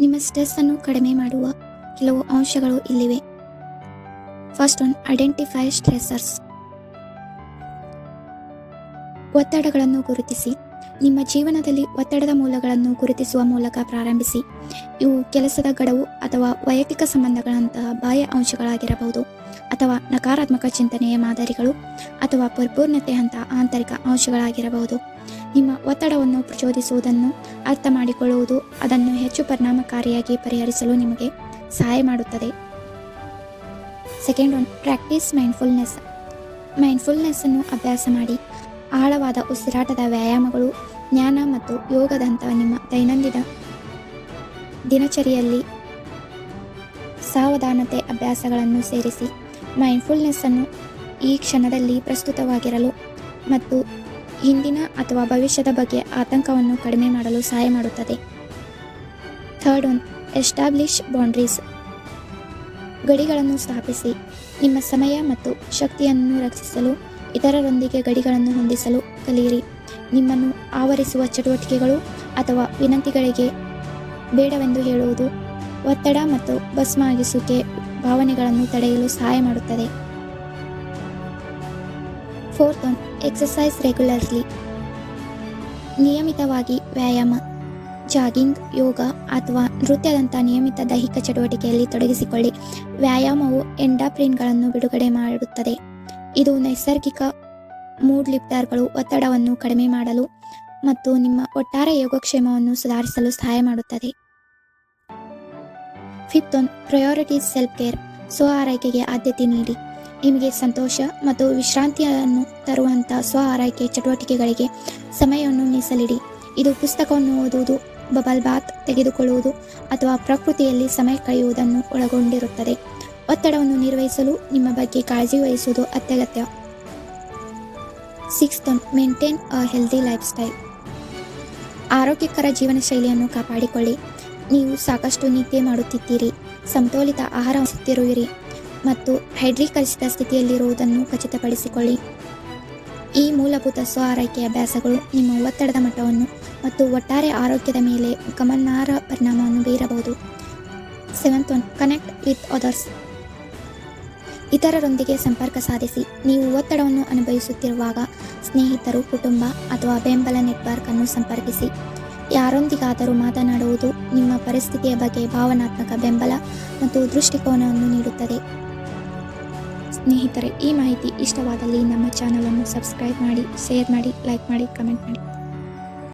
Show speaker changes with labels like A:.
A: ನಿಮ್ಮ ಸ್ಟ್ರೆಸ್ ಅನ್ನು ಕಡಿಮೆ ಮಾಡುವ ಕೆಲವು ಅಂಶಗಳು ಇಲ್ಲಿವೆ. ಫಸ್ಟ್ ಒನ್ ಐಡೆಂಟಿಫೈ ಸ್ಟ್ರೆಸರ್ಸ್ ಒತ್ತಡಗಳನ್ನು ಗುರುತಿಸಿ. ನಿಮ್ಮ ಜೀವನದಲ್ಲಿ ಒತ್ತಡದ ಮೂಲಗಳನ್ನು ಗುರುತಿಸುವ ಮೂಲಕ ಪ್ರಾರಂಭಿಸಿ. ಇವು ಕೆಲಸದ ಗಡವು ಅಥವಾ ವೈಯಕ್ತಿಕ ಸಂಬಂಧಗಳಂತಹ ಬಾಹ್ಯ ಅಂಶಗಳಾಗಿರಬಹುದು ಅಥವಾ ನಕಾರಾತ್ಮಕ ಚಿಂತನೆಯ ಮಾದರಿಗಳು ಅಥವಾ ಪರಿಪೂರ್ಣತೆಯಂತಹ ಆಂತರಿಕ ಅಂಶಗಳಾಗಿರಬಹುದು. ನಿಮ್ಮ ಒತ್ತಡವನ್ನು ಪ್ರಚೋದಿಸುವುದನ್ನು ಅರ್ಥ ಮಾಡಿಕೊಳ್ಳುವುದು ಅದನ್ನು ಹೆಚ್ಚು ಪರಿಣಾಮಕಾರಿಯಾಗಿ ಪರಿಹರಿಸಲು ನಿಮಗೆ ಸಹಾಯ ಮಾಡುತ್ತದೆ. Second one, practice mindfulness. Mindfulness ಅನ್ನು ಅಭ್ಯಾಸ ಮಾಡಿ ಆಳವಾದ ಉಸಿರಾಟದ ವ್ಯಾಯಾಮಗಳು, ಜ್ಞಾನ ಮತ್ತು ಯೋಗದಂತಹ ನಿಮ್ಮ ದೈನಂದಿನ ದಿನಚರಿಯಲ್ಲಿ ಸಾವಧಾನತೆ ಅಭ್ಯಾಸಗಳನ್ನು ಸೇರಿಸಿ ಮೈಂಡ್ಫುಲ್ನೆಸ್ ಅನ್ನು ಈ ಕ್ಷಣದಲ್ಲಿ ಪ್ರಸ್ತುತವಾಗಿರಲು ಮತ್ತು ಹಿಂದಿನ ಅಥವಾ ಭವಿಷ್ಯದ ಬಗ್ಗೆ ಆತಂಕವನ್ನು ಕಡಿಮೆ ಮಾಡಲು ಸಹಾಯ ಮಾಡುತ್ತದೆ. Third one, establish boundaries. ಗಡಿಗಳನ್ನು ಸ್ಥಾಪಿಸಿ, ನಿಮ್ಮ ಸಮಯ ಮತ್ತು ಶಕ್ತಿಯನ್ನು ರಕ್ಷಿಸಲು, ಇತರರೊಂದಿಗೆ ಗಡಿಗಳನ್ನು ಹೊಂದಿಸಲು ಕಲಿಯಿರಿ. ನಿಮ್ಮನ್ನು ಆವರಿಸುವ ಚಟುವಟಿಕೆಗಳು ಅಥವಾ ವಿನಂತಿಗಳಿಗೆ ಬೇಡವೆಂದು ಹೇಳುವುದು ಒತ್ತಡ ಮತ್ತು ಭಸ್ಮಾಗಿಸುವಿಕೆ ಭಾವನೆಗಳನ್ನು ತಡೆಯಲು ಸಹಾಯ ಮಾಡುತ್ತದೆ. ಫೋರ್ತ್ ಒನ್ ಎಕ್ಸಸೈಸ್ ರೆಗ್ಯುಲರ್ಲಿ ನಿಯಮಿತವಾಗಿ ವ್ಯಾಯಾಮ, ಜಾಗಿಂಗ್, ಯೋಗ ಅಥವಾ ನೃತ್ಯದಂಥ ನಿಯಮಿತ ದೈಹಿಕ ಚಟುವಟಿಕೆಯಲ್ಲಿ ತೊಡಗಿಸಿಕೊಳ್ಳಿ. ವ್ಯಾಯಾಮವು ಎಂಡಾಪ್ರಿನ್ಗಳನ್ನು ಬಿಡುಗಡೆ ಮಾಡುತ್ತದೆ. ಇದು ನೈಸರ್ಗಿಕ ಮೂಡ್ ಲಿಫ್ಟರ್ಗಳು ಒತ್ತಡವನ್ನು ಕಡಿಮೆ ಮಾಡಲು ಮತ್ತು ನಿಮ್ಮ ಒಟ್ಟಾರೆ ಯೋಗಕ್ಷೇಮವನ್ನು ಸುಧಾರಿಸಲು ಸಹಾಯ ಮಾಡುತ್ತದೆ. Fifth one prioritise self care ಸ್ವ ಆರೈಕೆಗೆ ಆದ್ಯತೆ ನೀಡಿ. ನಿಮಗೆ ಸಂತೋಷ ಮತ್ತು ವಿಶ್ರಾಂತಿಯನ್ನು ತರುವಂಥ ಸ್ವ ಆರೈಕೆ ಚಟುವಟಿಕೆಗಳಿಗೆ ಸಮಯವನ್ನು ಮೀಸಲಿಡಿ. ಇದು ಪುಸ್ತಕವನ್ನು ಓದುವುದು, ಬಬಲ್ ಬಾತ್ ತೆಗೆದುಕೊಳ್ಳುವುದು ಅಥವಾ ಪ್ರಕೃತಿಯಲ್ಲಿ ಸಮಯ ಕಳೆಯುವುದನ್ನು ಒಳಗೊಂಡಿರುತ್ತದೆ. ಒತ್ತಡವನ್ನು ನಿರ್ವಹಿಸಲು ನಿಮ್ಮ ಬಗ್ಗೆ ಕಾಳಜಿ ವಹಿಸುವುದು ಅತ್ಯಗತ್ಯ. Sixth maintain a healthy lifestyle ಆರೋಗ್ಯಕರ ಜೀವನ ಶೈಲಿಯನ್ನು ಕಾಪಾಡಿಕೊಳ್ಳಿ. ನೀವು ಸಾಕಷ್ಟು ನಿದ್ದೆ ಮಾಡುತ್ತಿದ್ದೀರಿ. ಸಮತೋಲಿತ ಆಹಾರ ಸುತ್ತಿರುವಿರಿ ಮತ್ತು ಹೈಡ್ರೀಕರಿಸಿದ ಸ್ಥಿತಿಯಲ್ಲಿರುವುದನ್ನು ಖಚಿತಪಡಿಸಿಕೊಳ್ಳಿ. ಈ ಮೂಲಭೂತ ಸ್ವ ಆರೈಕೆ ಅಭ್ಯಾಸಗಳು ನಿಮ್ಮ ಒತ್ತಡದ ಮಟ್ಟವನ್ನು ಮತ್ತು ಒಟ್ಟಾರೆ ಆರೋಗ್ಯದ ಮೇಲೆ ಗಮನಾರ್ಹ ಪರಿಣಾಮವನ್ನು ಬೀರಬಹುದು. Seventh one, connect with others. ಇತರರೊಂದಿಗೆ ಸಂಪರ್ಕ ಸಾಧಿಸಿ, ನೀವು ಒತ್ತಡವನ್ನು ಅನುಭವಿಸುತ್ತಿರುವಾಗ ಸ್ನೇಹಿತರು, ಕುಟುಂಬ ಅಥವಾ ಬೆಂಬಲ ನೆಟ್ವರ್ಕ್ ಅನ್ನು ಸಂಪರ್ಕಿಸಿ. ಯಾರೊಂದಿಗಾದರೂ ಮಾತನಾಡುವುದು ನಿಮ್ಮ ಪರಿಸ್ಥಿತಿಯ ಬಗ್ಗೆ ಭಾವನಾತ್ಮಕ ಬೆಂಬಲ ಮತ್ತು ದೃಷ್ಟಿಕೋನವನ್ನು ನೀಡುತ್ತದೆ. ಸ್ನೇಹಿತರೆ ಈ ಮಾಹಿತಿ ಇಷ್ಟವಾದಲ್ಲಿ ನಮ್ಮ ಚಾನಲನ್ನು ಸಬ್ಸ್ಕ್ರೈಬ್ ಮಾಡಿ ಶೇರ್ ಮಾಡಿ ಲೈಕ್ ಮಾಡಿ ಕಮೆಂಟ್ ಮಾಡಿ.